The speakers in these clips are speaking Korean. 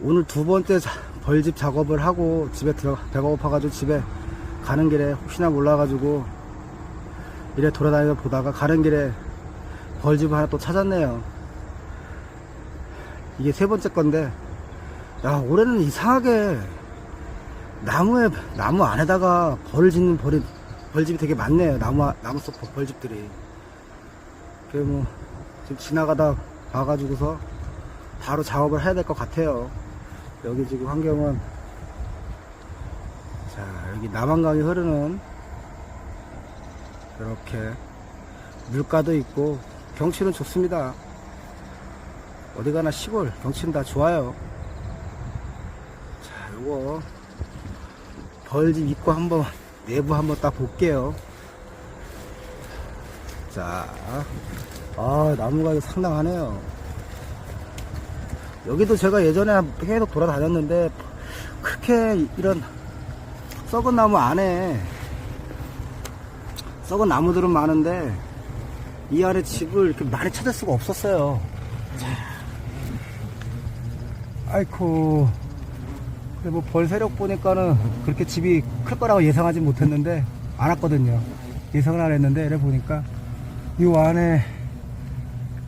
오늘 두 번째 자- 벌집 작업을 하고 집에 들어 배가 고파가지고 집에 가는 길에 혹시나 몰라가지고 이래 돌아다니다 보다가 가는 길에 벌집을 하나 또 찾았네요. 이게 세 번째 건데 야 올해는 이상하게 나무에 나무 안에다가 벌 짓는 벌이 벌집이 되게 많네요. 나무 나무 속 벌집들이. 그뭐 지금 지나가다 봐가지고서 바로 작업을 해야 될 것 같아요. 여기 지금 환경은 자 여기 남한강이 흐르는 이렇게 물가도 있고 경치는 좋습니다. 어디 가나 시골 경치는 다 좋아요. 자 요거 벌집 입구 한번 내부 한번 딱 볼게요. 자, 아 나무가 상당하네요. 여기도 제가 예전에 계속 돌아다녔는데 그렇게 이런 썩은 나무 안에 썩은 나무들은 많은데 이 안에 집을 이렇게 많이 찾을 수가 없었어요. 자, 아이코. 근데 뭐벌 세력 보니까는 그렇게 집이 클 거라고 예상하지 못했는데 안 왔거든요. 예상을 안 했는데 이래 보니까 이 안에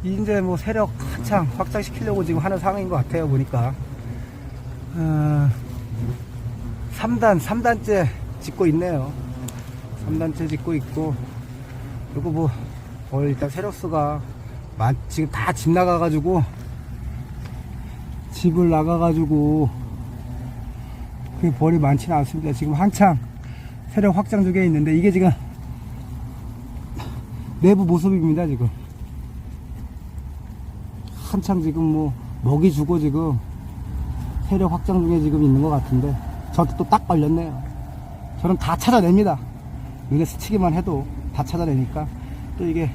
이제 뭐 세력 한창 확장시키려고 지금 하는 상황인 것 같아요 보니까. 어, 3단 3단째 짓고 있네요. 3단째 짓고 있고. 그리고 뭐 어, 일단 세력수가 많- 지금 다 집 나가가지고 집을 나가가지고 그 벌이 많지는 않습니다. 지금 한창 세력 확장 중에 있는데 이게 지금 내부 모습입니다 지금 한창 지금 뭐 먹이 주고 지금 세력 확장 중에 지금 있는 것 같은데 저한테 또 딱 걸렸네요. 저는 다 찾아냅니다. 눈에 스치기만 해도 다 찾아내니까. 또 이게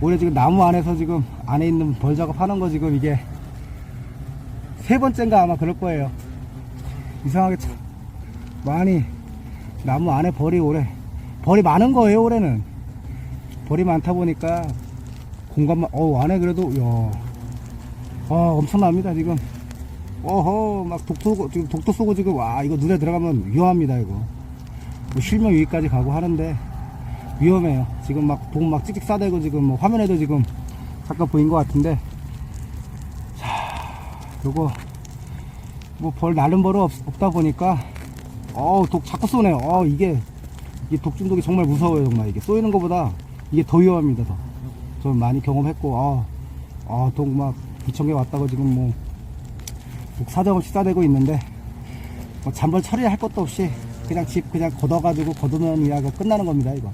올해 지금 나무 안에서 지금 안에 있는 벌 작업하는 거 지금 이게 세 번째인가 아마 그럴 거예요. 이상하게 참 많이 나무 안에 벌이 올해 벌이 많은 거예요 올해는. 벌이 많다 보니까 공간만 어 안에 그래도 야 아, 엄청납니다, 지금. 어허, 막 독도, 쏘고- 지금 독도 쏘고 지금, 와, 이거 눈에 들어가면 위험합니다, 이거. 뭐 실명 위기까지 가고 하는데, 위험해요. 지금 막, 돈 막 찍찍 싸대고 지금, 뭐, 화면에도 지금, 잠깐 보인 것 같은데, 자, 요거, 뭐, 벌, 나른 벌은 없, 없다 보니까, 어우, 독 자꾸 쏘네요. 어, 이게, 이게 독 중독이 정말 무서워요, 정말. 이게 쏘이는 것보다, 이게 더 위험합니다, 더. 좀 많이 경험했고, 아, 아, 독막 2천 개 왔다고 지금 뭐, 독 사정없이 싸대고 있는데, 뭐 잔벌 처리할 것도 없이 그냥 집 그냥 걷어가지고 걷으면 이야기가 끝나는 겁니다, 이거.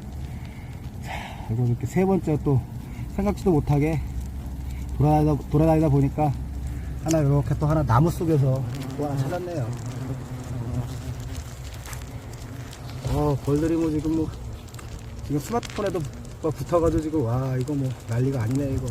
자, 이거 이렇게 세 번째 또 생각지도 못하게 돌아다니다, 돌아다니다 보니까 하나 이렇게 또 하나 나무 속에서 또 하나 찾았네요. 어, 벌들이 뭐 지금 뭐, 지금 스마트폰에도 뭐 붙어가지고 지금 와, 이거 뭐 난리가 아니네, 이거.